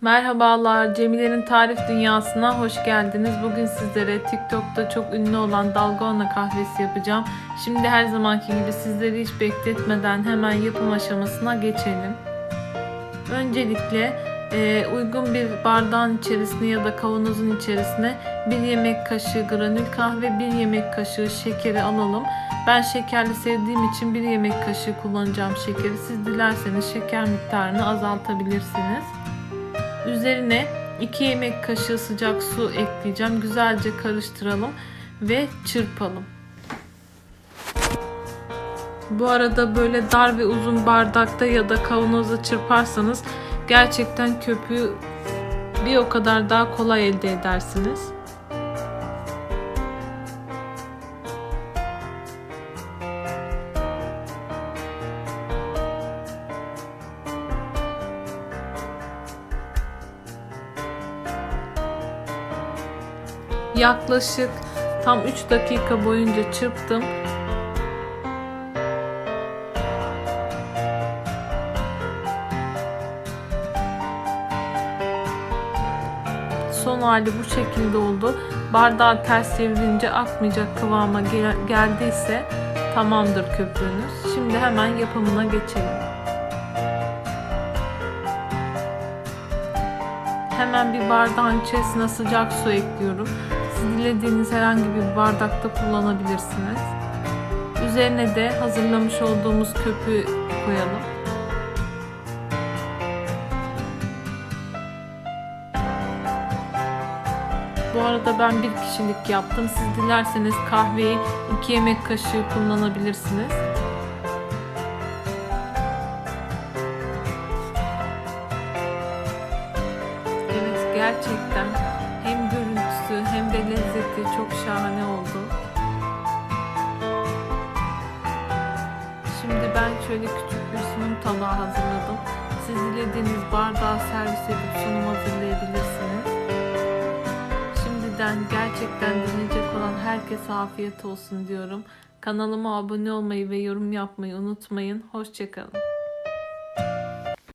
Merhabalar, Cemile'nin tarif dünyasına hoş geldiniz. Bugün sizlere TikTok'ta çok ünlü olan dalgona kahvesi yapacağım. Şimdi her zamanki gibi sizleri hiç bekletmeden hemen yapım aşamasına geçelim. Öncelikle e, uygun bir bardağın içerisine ya da kavanozun içerisine bir yemek kaşığı granül kahve, bir yemek kaşığı şekeri alalım. Ben şekerli sevdiğim için bir yemek kaşığı kullanacağım şekeri. Siz dilerseniz şeker miktarını azaltabilirsiniz. Üzerine 2 yemek kaşığı sıcak su ekleyeceğim. Güzelce karıştıralım ve çırpalım. Bu arada böyle dar ve uzun bardakta ya da kavanozda çırparsanız gerçekten köpüğü bir o kadar daha kolay elde edersiniz. Yaklaşık tam 3 dakika boyunca çırptım. Son hali bu şekilde oldu. Bardağı ters çevirince akmayacak kıvama gel- geldiyse tamamdır köpüğünüz. Şimdi hemen yapımına geçelim. Hemen bir bardağın içerisine sıcak su ekliyorum. Siz dilediğiniz herhangi bir bardakta kullanabilirsiniz. Üzerine de hazırlamış olduğumuz köpüğü koyalım. Bu arada ben bir kişilik yaptım. Siz dilerseniz kahveyi 2 yemek kaşığı kullanabilirsiniz. Evet gerçekten hem görüntüsü hem de lezzeti çok şahane oldu. Şimdi ben şöyle küçük bir sunum tabağı hazırladım. Siz dilediğiniz bardağa servis edip sunum hazırlayabilirsiniz. Şimdiden gerçekten deneyecek olan herkese afiyet olsun diyorum. Kanalıma abone olmayı ve yorum yapmayı unutmayın. Hoşçakalın.